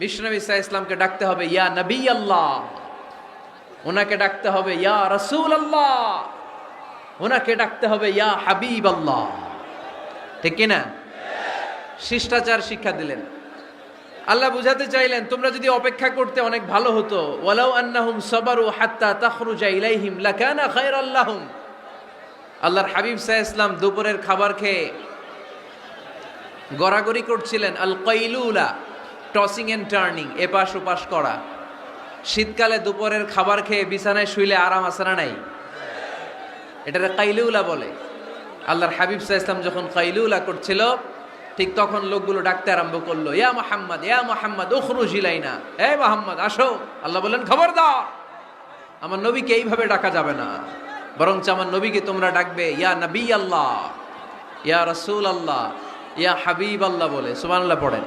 বিষ্ণবী ইসা ইসলামকে ডাকতে হবে, ইয়া নবী আল্লাহ ওনাকে ডাকতে হবে, ইয়া রসুল আল্লাহ ওনাকে ডাকতে হবে, ইয়া হাবিব আল্লাহ ঠিক কিনা শিষ্টাচার শিক্ষা দিলেন। আল্লাহ বুঝাতে চাইলেন, তোমরা যদি অপেক্ষা করতে অনেক ভালো হতো, ওয়ালাউ আন্নাহুম সাবারু হাত্তা তাখরুজা ইলাইহিম লাকানা খায়রাল্লাহুম আল্লাহর হাবিব সাহ ইসলাম দুপুরের খাবার খেয়ে গড়াগড়ি করছিলেন আল কৈলুলা টসিং এন্ড টার্নিং এপাশ ওপাশ করা। শীতকালে দুপুরের খাবার খেয়ে বিছানায় শুইলে আরাম না নাই? এটারে কাইলুলা বলে। আল্লাহর হাবিব সাহ ইসলাম যখন কাইলুলা করছিল, ঠিক তখন লোকগুলো ডাকতে আরম্ভ করল, ইয়া মোহাম্মদ ইয়া মোহাম্মদ, উখরুজ ইলাইনা। এ মোহাম্মদ, আসো। আল্লাহ বললেন, খবরদার, আমার নবীকে এইভাবে ডাকা যাবে না। বরঞ্চ আমার নবীকে তোমরা ডাকবে, ইয়া নবী আল্লাহ, ইয়া রসুল আল্লাহ, ইয়া হাবিব আল্লাহ বলে। সুবহানাল্লাহ পড়েন।